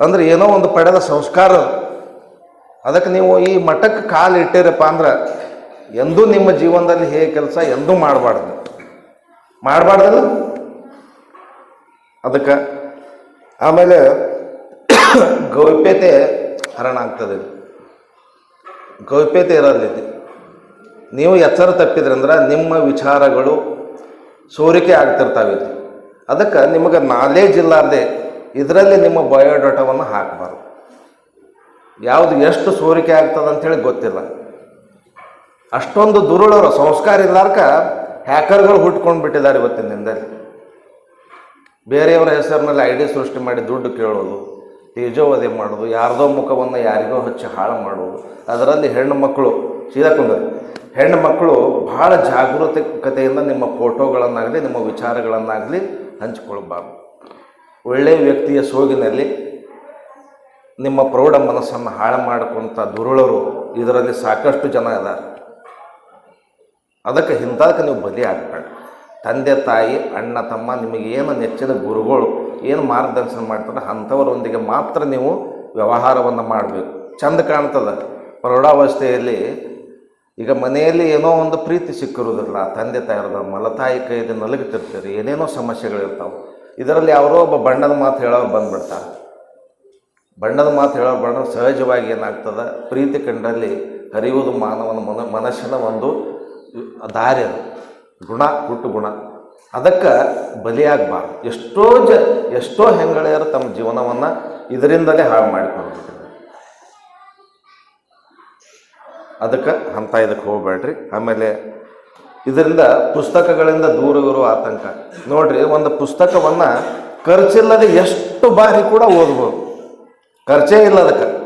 ಅಂದ್ರೆ ಏನೋ ಒಂದು ಪಡೆದ ಸಂಸ್ಕಾರ. ಅದಕ್ಕೆ ನೀವು ಈ ಮಠಕ್ಕೆ ಕಾಲು ಇಟ್ಟಿರಪ್ಪ ಅಂದ್ರೆ ಎಂದೂ ನಿಮ್ಮ ಜೀವನದಲ್ಲಿ ಹೇಗೆ ಕೆಲಸ ಎಂದೂ ಮಾಡಬಾರ್ದು. ಮಾಡಬಾರ್ದಲ್ಲ? ಅದಕ್ಕೆ ಆಮೇಲೆ ಗೌಪ್ಯತೆ ಹರಣ ಆಗ್ತದೆ. ಗೌಪ್ಯತೆ ಇರೋದಿದೆ ನೀವು ಎಚ್ಚರ ತಪ್ಪಿದ್ರಂದ್ರೆ ನಿಮ್ಮ ವಿಚಾರಗಳು ಸೋರಿಕೆ ಆಗ್ತಿರ್ತಾವೆ. ಇದು ಅದಕ್ಕೆ ನಿಮಗೆ ನಾಲೇಜ್ ಇಲ್ಲಾರ್ದೆ ಇದರಲ್ಲಿ ನಿಮ್ಮ ಬಯೋಡಾಟವನ್ನು ಹಾಕಬಾರ್ದು. ಯಾವುದು ಎಷ್ಟು ಸೋರಿಕೆ ಆಗ್ತದೆ ಅಂಥೇಳಿ ಗೊತ್ತಿಲ್ಲ. ಅಷ್ಟೊಂದು ದುರುಳರು, ಸಂಸ್ಕಾರ ಇಲ್ಲಾರ್ಕ ಹ್ಯಾಕರ್ಗಳು ಹುಟ್ಕೊಂಡು ಬಿಟ್ಟಿದ್ದಾರೆ ಇವತ್ತಿನ ದಿನದಲ್ಲಿ. ಬೇರೆಯವರ ಹೆಸರಿನಲ್ಲಿ ಐ ಡಿ ಸೃಷ್ಟಿ ಮಾಡಿ ದುಡ್ಡು ಕೇಳೋದು. ತೇಜೋವಧೆ ಮಾಡೋದು ಯಾರದೋ ಮುಖವನ್ನು ಯಾರಿಗೋ ಹಚ್ಚಿ ಹಾಳು ಮಾಡೋದು ಅದರಲ್ಲಿ ಹೆಣ್ಣು ಮಕ್ಕಳು, ಸೀದಾ ಕುಂದರು. ಹೆಣ್ಣು ಮಕ್ಕಳು ಬಹಳ ಜಾಗರೂಕತೆಯಿಂದ ನಿಮ್ಮ ಫೋಟೋಗಳನ್ನಾಗಲಿ, ನಿಮ್ಮ ವಿಚಾರಗಳನ್ನಾಗಲಿ ಹಂಚಿಕೊಳ್ಬಾರ್ದು. ಒಳ್ಳೆಯ ವ್ಯಕ್ತಿಯ ಸೋಗಿನಲ್ಲಿ ನಿಮ್ಮ ಪ್ರೌಢ ಮನಸ್ಸನ್ನು ಹಾಳು ಮಾಡಿಕೊಂಥ ದುರುಳರು ಇದರಲ್ಲಿ ಸಾಕಷ್ಟು ಜನ ಇದ್ದಾರೆ. ಅದಕ್ಕೆ ಹಿಂದಕ್ಕೆ ನೀವು ಬಲಿ ಆಗಬೇಡ. ತಂದೆ, ತಾಯಿ, ಅಣ್ಣ, ತಮ್ಮ ನಿಮಗೇನು ನೆಚ್ಚಿನ ಗುರುಗಳು ಏನು ಮಾರ್ಗದರ್ಶನ ಮಾಡ್ತಾರೆ, ಅಂಥವರೊಂದಿಗೆ ಮಾತ್ರ ನೀವು ವ್ಯವಹಾರವನ್ನು ಮಾಡಬೇಕು. ಚಂದ ಕಾಣ್ತದೆ. ಪ್ರೌಢಾವಸ್ಥೆಯಲ್ಲಿ ಈಗ ಮನೆಯಲ್ಲಿ ಏನೋ ಒಂದು ಪ್ರೀತಿ ಸಿಕ್ಕಿರೋದಿಲ್ಲ ತಂದೆ ತಾಯಿರದ ಮಲತಾಯಿ ಕೈಯಲ್ಲಿ ನಲಗುತ್ತಿರ್ತೀರಿ, ಏನೇನೋ ಸಮಸ್ಯೆಗಳಿರ್ತಾವೆ ಇದರಲ್ಲಿ ಯಾರೋ ಒಬ್ಬ ಬಣ್ಣದ ಮಾತು ಹೇಳೋರು ಬಂದ್ಬಿಡ್ತಾರೆ. ಬಣ್ಣದ ಮಾತು ಹೇಳೋ ಬಣ್ಣ ಸಹಜವಾಗಿ ಏನಾಗ್ತದೆ? ಪ್ರೀತಿ ಕಂಡಲ್ಲಿ ಹರಿಯುವುದು ಮಾನವನ ಮನ, ಮನಸ್ಸಿನ ಒಂದು ದಾರಿ ಗುಣ, ಹುಟ್ಟು ಗುಣ. ಅದಕ್ಕೆ ಬಲಿಯಾಗಬಾರ್ದು. ಎಷ್ಟೋ ಜ, ಎಷ್ಟೋ ಹೆಂಗಳೆಯರು ತಮ್ಮ ಜೀವನವನ್ನು ಇದರಿಂದಲೇ ಹಾಳು ಮಾಡಿಕೊಂಡ್ಬಿಟ್ಟಿದ್ದಾರೆ. ಅದಕ್ಕೆ ಅಂತ ಇದಕ್ಕೆ ಹೋಗಬೇಡ್ರಿ. ಆಮೇಲೆ ಇದರಿಂದ ಪುಸ್ತಕಗಳಿಂದ ದೂರ ಇರೋ ಆತಂಕ. ನೋಡ್ರಿ, ಒಂದು ಪುಸ್ತಕವನ್ನು ಖರ್ಚಿಲ್ಲದೆ ಎಷ್ಟು ಬಾರಿ ಕೂಡ ಓದ್ಬೋದು. ಖರ್ಚೇ ಇಲ್ಲ ಅದಕ್ಕೆ.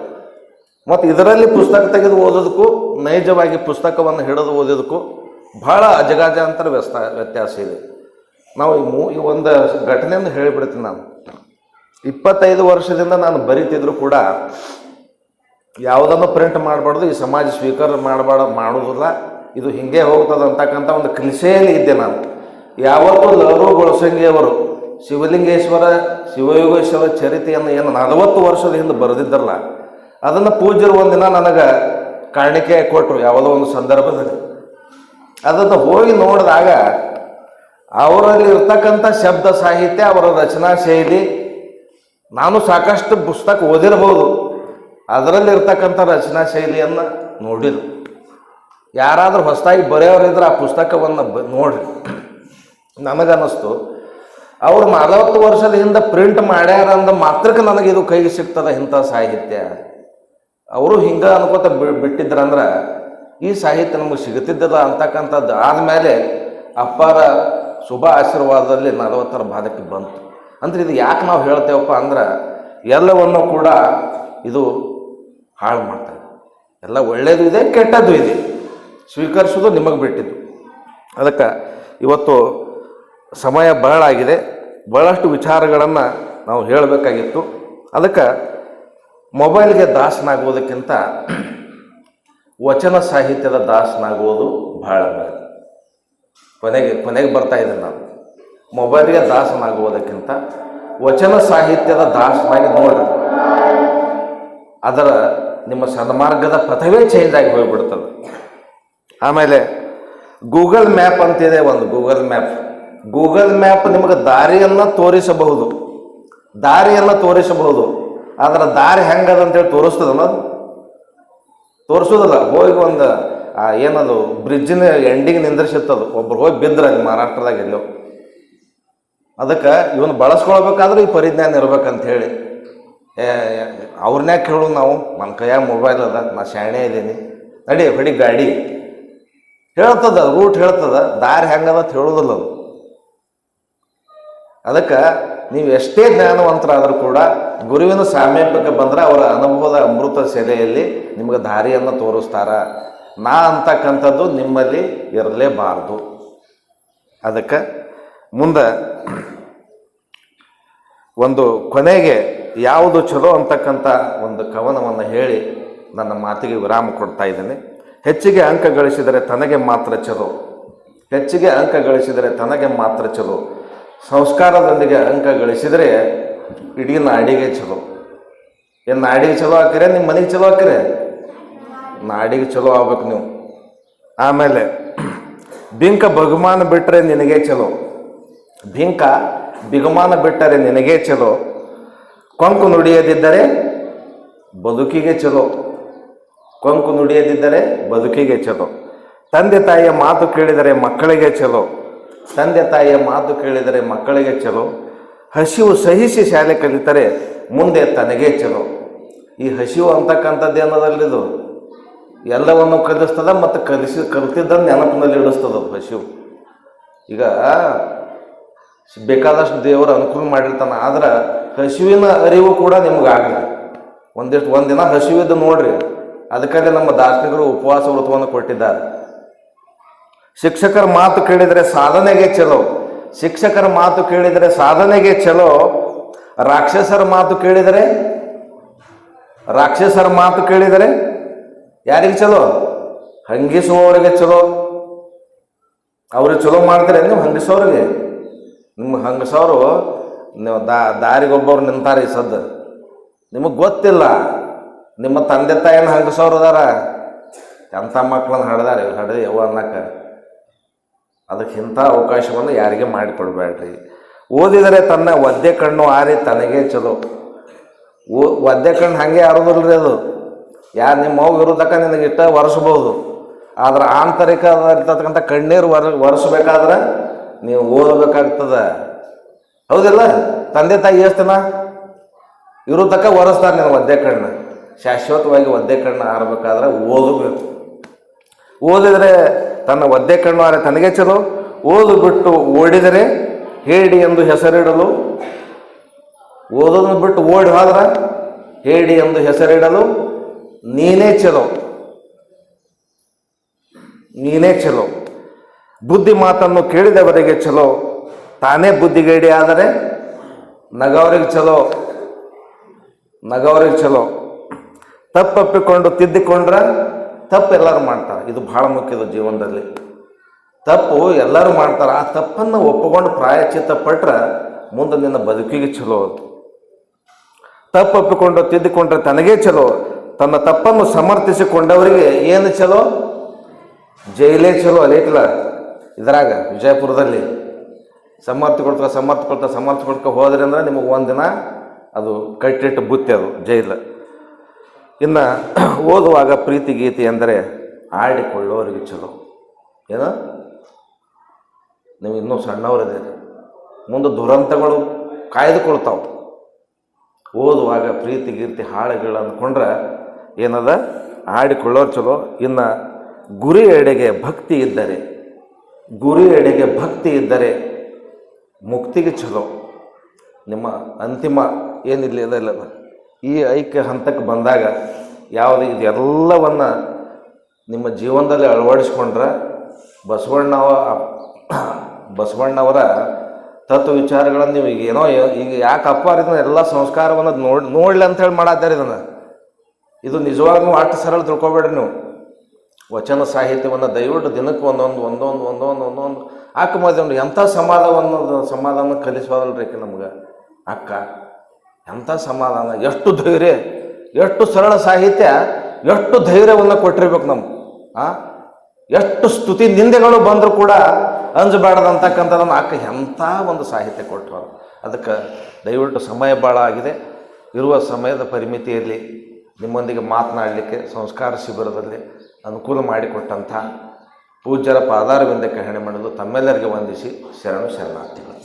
ಮತ್ತು ಇದರಲ್ಲಿ ಪುಸ್ತಕ ತೆಗೆದು ಓದೋದಕ್ಕೂ, ನೈಜವಾಗಿ ಪುಸ್ತಕವನ್ನು ಹಿಡಿದು ಓದೋದಕ್ಕೂ ಭಾಳ ಅಜಗಜಾಂತರ ವ್ಯಸ್ತ ವ್ಯತ್ಯಾಸ ಇದೆ. ನಾವು ಈ ಮೂ, ಈ ಒಂದು ಘಟನೆಯನ್ನು ಹೇಳಿಬಿಡ್ತೀನಿ ನಾನು. ಇಪ್ಪತ್ತೈದು ವರ್ಷದಿಂದ ನಾನು ಬರಿತಿದ್ರು ಕೂಡ ಯಾವುದನ್ನು ಪ್ರಿಂಟ್ ಮಾಡಬಾರ್ದು, ಈ ಸಮಾಜ ಸ್ವೀಕಾರ ಮಾಡಬಾರ್ದು ಮಾಡೋದಿಲ್ಲ ಇದು ಹಿಂಗೆ ಹೋಗ್ತದೆ ಅಂತಕ್ಕಂಥ ಒಂದು ಕ್ಲಿಸೆಯಲ್ಲಿ ಇದ್ದೆ ನಾನು. ಯಾವತ್ತೂ ಲವರು ಗೊಳಸಂಗಿಯವರು ಶಿವಲಿಂಗೇಶ್ವರ, ಶಿವಯೋಗೇಶ್ವರ ಚರಿತೆಯನ್ನು ಏನು ನಲವತ್ತು ವರ್ಷದ ಹಿಂದೆ ಬರೆದಿದ್ದರಲ್ಲ, ಅದನ್ನು ಪೂಜ್ಯರು ಒಂದಿನ ನನಗೆ ಕಾಣಿಕೆ ಕೊಟ್ಟರು, ಯಾವುದೋ ಒಂದು ಸಂದರ್ಭದಲ್ಲಿ. ಅದನ್ನು ಹೋಗಿ ನೋಡಿದಾಗ ಅವರಲ್ಲಿ ಇರ್ತಕ್ಕಂಥ ಶಬ್ದ ಸಾಹಿತ್ಯ, ಅವರ ರಚನಾ ಶೈಲಿ, ನಾನು ಸಾಕಷ್ಟು ಪುಸ್ತಕ ಓದಿರ್ಬೋದು ಅದರಲ್ಲಿರ್ತಕ್ಕಂಥ ರಚನಾ ಶೈಲಿಯನ್ನು ನೋಡಿಲ್ಲ ಯಾರಾದರೂ ಹೊಸದಾಗಿ ಬರೆಯೋರಿದ್ರೆ ಆ ಪುಸ್ತಕವನ್ನು ಬ, ನೋಡ್ರಿ. ನನಗನ್ನಿಸ್ತು ಅವ್ರು ನಲವತ್ತು ವರ್ಷದ ಹಿಂದೆ ಪ್ರಿಂಟ್ ಮಾಡ್ಯಾರ ಅಂದ ಮಾತ್ರಕ್ಕೆ ನನಗೆ ಇದು ಕೈಗೆ ಸಿಗ್ತದೆ ಇಂಥ ಸಾಹಿತ್ಯ. ಅವರು ಹಿಂಗೆ ಅನ್ಕೋತ ಬಿ- ಬಿಟ್ಟಿದ್ರಂದ್ರೆ, ಈ ಸಾಹಿತ್ಯ ನಮಗೆ ಸಿಗುತ್ತಿದ್ದದ ಅಂತಕ್ಕಂಥದ್ದು ಆದಮೇಲೆ ಅಪ್ಪಾರ ಶುಭ ಆಶೀರ್ವಾದದಲ್ಲಿ ನಲವತ್ತರ ಭಾಗಕ್ಕೆ ಬಂತು. ಅಂದ್ರೆ ಇದು ಯಾಕೆ ನಾವು ಹೇಳ್ತೇವಪ್ಪ ಅಂದ್ರೆ ಎಲ್ಲವನ್ನು ಕೂಡ ಇದು ಹಾಳು ಮಾಡ್ತಾರೆ ಎಲ್ಲ ಒಳ್ಳೆಯದು ಇದೆ, ಕೆಟ್ಟದ್ದು ಇದೆ. ಸ್ವೀಕರಿಸೋದು ನಿಮಗೆ ಬಿಟ್ಟಿದ್ದು. ಅದಕ್ಕೆ ಇವತ್ತು ಸಮಯ ಬಹಳ ಆಗಿದೆ. ಬಹಳಷ್ಟು ವಿಚಾರಗಳನ್ನು ನಾವು ಹೇಳಬೇಕಾಗಿತ್ತು. ಅದಕ್ಕೆ ಮೊಬೈಲ್ಗೆ ದಾಸನಾಗುವುದಕ್ಕಿಂತ ವಚನ ಸಾಹಿತ್ಯದ ದಾಸನಾಗುವುದು ಬಹಳ ಕೊನೆಗೆ ಕೊನೆಗೆ ಬರ್ತಾ ಇದ್ದೀನಿ ನಾನು. ಮೊಬೈಲ್ಗೆ ದಾಸನಾಗುವುದಕ್ಕಿಂತ ವಚನ ಸಾಹಿತ್ಯದ ದಾಸನಾಗಿ ನೋಡ್ರಿ. ಅದರ ನಿಮ್ಮ ಸನ್ಮಾರ್ಗದ ಪಥವೇ ಚೇಂಜ್ ಆಗಿ ಹೋಗಿಬಿಡ್ತದೆ. ಆಮೇಲೆ ಗೂಗಲ್ ಮ್ಯಾಪ್ ಅಂತಿದೆ ಒಂದು ಗೂಗಲ್ ಮ್ಯಾಪ್. ಗೂಗಲ್ ಮ್ಯಾಪ್ ನಿಮಗೆ ದಾರಿಯನ್ನು ತೋರಿಸಬಹುದು. ದಾರಿಯನ್ನು ತೋರಿಸಬಹುದು. ಆದರೆ ದಾರಿ ಹೆಂಗದ ಅಂತೇಳಿ ತೋರಿಸ್ತದಲ್ಲ ತೋರಿಸೋದಿಲ್ಲ. ಹೋಗಿ ಒಂದು ಏನದು ಬ್ರಿಡ್ಜಿನ ಎಂಡಿಗೆ ನಿಂದ್ರಿಸಿತ್ತದು. ಒಬ್ರು ಹೋಗಿ ಬಿದ್ದರೆ ಅಲ್ಲಿ ಮಹಾರಾಷ್ಟ್ರದಾಗ ಎಲ್ಲೋ. ಅದಕ್ಕೆ ಇವನು ಬಳಸ್ಕೊಳ್ಬೇಕಾದ್ರೆ ಈ ಪರಿಜ್ಞಾನ ಇರ್ಬೇಕಂತ ಹೇಳಿ ಅವ್ರನ್ಯಾಕ ಕೇಳು ನಾವು? ನನ್ನ ಕೈಯಾಗ ಮೊಬೈಲ್ ಅದ, ನಾ ಶಾಣೆ ಇದ್ದೀನಿ. ನಡಿ, ಹೊಡಿ ಗಾಡಿ. ಹೇಳ್ತದ ರೂಟ್ ಹೇಳ್ತದ, ದಾರಿ ಹೆಂಗದ ಅಂತ ಹೇಳೋದಿಲ್ಲ ಅದು. ಅದಕ್ಕೆ ನೀವು ಎಷ್ಟೇ ಜ್ಞಾನವಂತರಾದರೂ ಕೂಡ ಗುರುವಿನ ಸಾಮೀಪ್ಯಕ್ಕೆ ಬಂದರೆ ಅವರ ಅನುಭವದ ಅಮೃತ ಸೆಲೆಯಲ್ಲಿ ನಿಮಗೆ ದಾರಿಯನ್ನು ತೋರಿಸ್ತಾರ. ನಾ ಅಂತಕ್ಕಂಥದ್ದು ನಿಮ್ಮಲ್ಲಿ ಇರಲೇಬಾರ್ದು. ಅದಕ್ಕೆ ಮುಂದೆ ಒಂದು ಕೊನೆಗೆ ಯಾವುದು ಚಲೋ ಅಂತಕ್ಕಂಥ ಒಂದು ಕವನವನ್ನು ಹೇಳಿ ನನ್ನ ಮಾತಿಗೆ ವಿರಾಮ ಕೊಡ್ತಾ ಇದ್ದೇನೆ. ಹೆಚ್ಚಿಗೆ ಅಂಕ ಗಳಿಸಿದರೆ ತನಗೆ ಮಾತ್ರ ಚಲೋ. ಹೆಚ್ಚಿಗೆ ಅಂಕ ಗಳಿಸಿದರೆ ತನಗೆ ಮಾತ್ರ ಚಲೋ. ಸಂಸ್ಕಾರದೊಂದಿಗೆ ಅಂಕ ಗಳಿಸಿದರೆ ಇಡೀ ನಾಡಿಗೆ ಚಲೋ. ಏನು ನಾಡಿಗೆ ಚಲೋ ಹಾಕಿರೆ ನಿಮ್ಮ ಮನೆಗೆ ಚಲೋ ಹಾಕಿರೆ? ನಾಡಿಗೆ ಚಲೋ ಆಗ್ಬೇಕು ನೀವು. ಆಮೇಲೆ ಬಿಂಕ ಬಗುಮಾನ ಬಿಟ್ಟರೆ ನಿನಗೆ ಚಲೋ. ಬಿಂಕ ಬಿಗುಮಾನ ಬಿಟ್ಟರೆ ನಿನಗೆ ಚಲೋ. ಕೊಂಕು ನುಡಿಯದಿದ್ದರೆ ಬದುಕಿಗೆ ಚಲೋ. ಕೊಂಕು ನುಡಿಯದಿದ್ದರೆ ಬದುಕಿಗೆ ಚಲೋ. ತಂದೆ ತಾಯಿಯ ಮಾತು ಕೇಳಿದರೆ ಮಕ್ಕಳಿಗೆ ಚಲೋ. ತಂದೆ ತಾಯಿಯ ಮಾತು ಕೇಳಿದರೆ ಮಕ್ಕಳಿಗೆ ಚಲೋ. ಹಸಿವು ಸಹಿಸಿ ಶಾಲೆ ಕಲಿತರೆ ಮುಂದೆ ತನಗೇ ಚಲೋ. ಈ ಹಸಿವು ಅಂತಕ್ಕಂಥದ್ದು ಏನದಲ್ಲಿದು? ಎಲ್ಲವನ್ನು ಕಲಿಸ್ತದ ಮತ್ತು ಕಲಿಸಿ ಕಲಿತಿದ್ದ ನೆನಪಿನಲ್ಲಿ ಇಡಿಸ್ತದ ಶಿವ. ಈಗ ಬೇಕಾದಷ್ಟು ದೇವರು ಅನುಕೂಲ ಮಾಡಿರ್ತಾನೆ, ಆದ್ರೆ ಹಸಿವಿನ ಅರಿವು ಕೂಡ ನಿಮ್ಗೆ ಆಗಲಿ ಒಂದಿಷ್ಟು ಒಂದಿನ ಹಸಿವಿದ್ದು ನೋಡ್ರಿ, ಅದಕ್ಕಾಗಿ ನಮ್ಮ ದಾರ್ಶನಿಕರು ಉಪವಾಸ ವ್ರತವನ್ನು ಕೊಟ್ಟಿದ್ದಾರೆ. ಶಿಕ್ಷಕರ ಮಾತು ಕೇಳಿದರೆ ಸಾಧನೆಗೆ ಚಲೋ, ಶಿಕ್ಷಕರ ಮಾತು ಕೇಳಿದರೆ ಸಾಧನೆಗೆ ಚಲೋ, ರಾಕ್ಷಸರ ಮಾತು ಕೇಳಿದರೆ, ರಾಕ್ಷಸರ ಮಾತು ಕೇಳಿದರೆ ಯಾರಿಗೆ ಚಲೋ? ಹಂಗಿಸುವವರಿಗೆ ಚಲೋ. ಅವ್ರಿಗೆ ಚಲೋ ಮಾಡ್ತಾರೆ ನೀವು ಹಂಗಿಸೋರಿಗೆ. ನಿಮ್ಮ ಹಂಗಸೋರು, ನೀವು ದಾ, ದಾರಿಗೊಬ್ಬರು ನಿಂತಾರೆ ಈ ಸದ್ದು. ನಿಮಗೆ ಗೊತ್ತಿಲ್ಲ. ನಿಮ್ಮ ತಂದೆ ತಾಯಿನ ಹಂಗಸೋರು ಅದಾರ. ಎಂಥ ಮಕ್ಕಳನ್ನ ಹಡ್ದಾರೆ, ಹಡ್ದು ಯಾವ ಅನ್ನಕ್ಕೆ ಅದಕ್ಕೆ ಇಂಥ ಅವಕಾಶವನ್ನು ಯಾರಿಗೆ ಮಾಡಿಕೊಡ್ಬೇಡ್ರಿ. ಓದಿದರೆ ತನ್ನ ಒದ್ದೆ ಕಣ್ಣು ಆರಿ ತನಗೇ ಚಲೋ. ಒದ್ದೆ ಕಣ್ಣು ಹಾಗೆ ಆರೋದಿಲ್ರಿ ಅದು. ಯಾರು ನಿಮ್ಮ ಮಗು ಇರೋದಕ್ಕ ನಿನಗೆ ಇಟ್ಟ ಒರೆಸ್ಬೋದು. ಆದ್ರೆ ಆಂತರಿಕ ಇರ್ತಕ್ಕಂಥ ಕಣ್ಣೀರು ಒರ, ಒರೆಸ್ಬೇಕಾದ್ರೆ ನೀವು ಓದಬೇಕಾಗ್ತದೆ. ಹೌದಿಲ್ಲ? ತಂದೆ ತಾಯಿ ದಿನ ಇರೋ ತಕ್ಕ ಒರೆಸ್ತಾರೆ ನೀನು ಒದ್ದೆ ಕಣ್ಣು. ಶಾಶ್ವತವಾಗಿ ಒದ್ದೆ ಕಣ್ಣು ಆರಬೇಕಾದ್ರೆ ಓದಬೇಕು. ಓದಿದರೆ ತನ್ನ ಒದ್ದೆ ಕಣ್ಣು ಆದರೆ ತನಗೆ ಚಲೋ. ಓದು ಬಿಟ್ಟು ಓಡಿದರೆ ಹೇಡಿ ಎಂದು ಹೆಸರಿಡಲು. ಓದೋದನ್ನು ಬಿಟ್ಟು ಓಡಿ ಹೋದ್ರೆ ಹೇಡಿ ಎಂದು ಹೆಸರಿಡಲು. ನೀನೇ ಚಲೋ. ನೀನೇ ಚಲೋ. ಬುದ್ಧಿ ಮಾತನ್ನು ಕೇಳಿದವರಿಗೆ ಚಲೋ. ತಾನೇ ಬುದ್ಧಿಗೇಡಿ ಆದರೆ ನಗವರಿಗೆ ಚಲೋ. ನಗವರಿಗೆ ಚಲೋ. ತಪ್ಪಪ್ಪಿಕೊಂಡು ತಿದ್ದಿಕೊಂಡ್ರೆ ತಪ್ಪು ಎಲ್ಲರೂ ಮಾಡ್ತಾರೆ. ಇದು ಭಾಳ ಮುಖ್ಯದ ಜೀವನದಲ್ಲಿ. ತಪ್ಪು ಎಲ್ಲರೂ ಮಾಡ್ತಾರೆ. ಆ ತಪ್ಪನ್ನು ಒಪ್ಪಿಕೊಂಡು ಪ್ರಾಯಚಿತ್ತ ಪಟ್ರೆ ಮುಂದೆ ನಿನ್ನ ಬದುಕಿಗೆ ಚಲೋ. ತಪ್ಪು ಒಪ್ಪಿಕೊಂಡು ತಿದ್ದಿಕೊಂಡ್ರೆ ತನಗೇ ಚಲೋ. ತನ್ನ ತಪ್ಪನ್ನು ಸಮರ್ಥಿಸಿಕೊಂಡವರಿಗೆ ಏನು ಚಲೋ? ಜೈಲೇ ಚಲೋ ಅಲ್ಲೈತಿಲ್ಲ ಇದ್ರಾಗ, ವಿಜಯಪುರದಲ್ಲಿ. ಸಮರ್ಥ ಕೊಡ್ತಾ ಸಮರ್ಥ ಕೊಡ್ತಾ ಸಮರ್ಥ ಕೊಡ್ಕೊ ಹೋದ್ರಿ ಅಂದ್ರೆ ನಿಮಗೆ ಒಂದಿನ ಅದು ಕಟ್ಟಿಟ್ಟು ಬುತ್ತಿ ಅದು, ಜೈಲ. ಇನ್ನು ಓದುವಾಗ ಪ್ರೀತಿ ಗೀತಿ ಅಂದರೆ ಆಡಿಕೊಳ್ಳೋರಿಗೆ ಚಲೋ. ಏನು? ನೀವು ಇನ್ನೂ ಸಣ್ಣವರಿದ್ದೀರಿ. ಮುಂದೆ ದುರಂತಗಳು ಕಾಯ್ದುಕೊಳ್ತಾವೆ. ಓದುವಾಗ ಪ್ರೀತಿ ಗೀರ್ತಿ ಹಾಳುಗಳು ಅಂದ್ಕೊಂಡ್ರೆ ಏನದ? ಆಡಿಕೊಳ್ಳೋರು ಚಲೋ. ಇನ್ನು ಗುರಿ ಎಡೆಗೆ ಭಕ್ತಿ ಇದ್ದರೆ, ಗುರಿ ಎಡೆಗೆ ಭಕ್ತಿ ಇದ್ದರೆ ಮುಕ್ತಿಗೆ ಚಲೋ. ನಿಮ್ಮ ಅಂತಿಮ ಏನಿಲ್ಲ ಇದಲ್ಲ ಈ ಐಕ್ಯ ಹಂತಕ್ಕೆ ಬಂದಾಗ ಯಾವುದು ಇದೆಲ್ಲವನ್ನು ನಿಮ್ಮ ಜೀವನದಲ್ಲಿ ಅಳವಡಿಸ್ಕೊಂಡ್ರೆ ಬಸವಣ್ಣವ, ಬಸವಣ್ಣವರ ತತ್ವ ವಿಚಾರಗಳನ್ನು ನೀವು ಈಗ ಏನೋ, ಈಗ ಯಾಕೆ ಅಪ್ಪಾರಿದ ಎಲ್ಲ ಸಂಸ್ಕಾರವನ್ನು ನೋಡಿ, ನೋಡ್ಲಿ ಅಂತೇಳಿ ಮಾಡಾದ್ದಾರೆ ಇದನ್ನು? ಇದು ನಿಜವಾಗ್ಲೂ ಅಷ್ಟು ಸರಳ ತಿಳ್ಕೊಬೇಡ್ರಿ ನೀವು. ವಚನ ಸಾಹಿತ್ಯವನ್ನು ದಯವಿಟ್ಟು ದಿನಕ್ಕೆ ಒಂದೊಂದು ಒಂದೊಂದು ಒಂದೊಂದು ಒಂದೊಂದು. ಅಕ್ಕ ಮದುವೆ ಎಂಥ ಸಮಾಧಾನವನ್ನು, ಸಮಾಧಾನ ಕಲಿಸೋದಲ್ರಿ ನಮ್ಗೆ? ಅಕ್ಕ, ಎಂಥ ಸಮಾಧಾನ? ಎಷ್ಟು ಧೈರ್ಯ, ಎಷ್ಟು ಸರಳ ಸಾಹಿತ್ಯ, ಎಷ್ಟು ಧೈರ್ಯವನ್ನು ಕೊಟ್ಟಿರ್ಬೇಕು ನಮ್ಗೆ? ಆ? ಎಷ್ಟು ಸ್ತುತಿ ನಿಂದೆಗಳು ಬಂದರೂ ಕೂಡ ಅಂಜಬಾರ್ದಂತಕ್ಕಂಥದ್ದನ್ನು ಅಕ್ಕ ಎಂಥ ಒಂದು ಸಾಹಿತ್ಯ ಕೊಟ್ಟರು. ಅದಕ್ಕೆ ದಯವಿಟ್ಟು ಸಮಯ ಭಾಳ ಆಗಿದೆ. ಇರುವ ಸಮಯದ ಪರಿಮಿತಿಯಲ್ಲಿ ನಿಮ್ಮೊಂದಿಗೆ ಮಾತನಾಡಲಿಕ್ಕೆ ಸಂಸ್ಕಾರ ಶಿಬಿರದಲ್ಲಿ ಅನುಕೂಲ ಮಾಡಿಕೊಟ್ಟಂಥ ಪೂಜ್ಯರ ಪಾದಾರವಿಂದಕ್ಕೆ ಹಣೆ ಮಾಡಲು ತಮ್ಮೆಲ್ಲರಿಗೆ ವಂದಿಸಿ ಶರಣು ಶರಣಾರ್ಥಿಗಳು.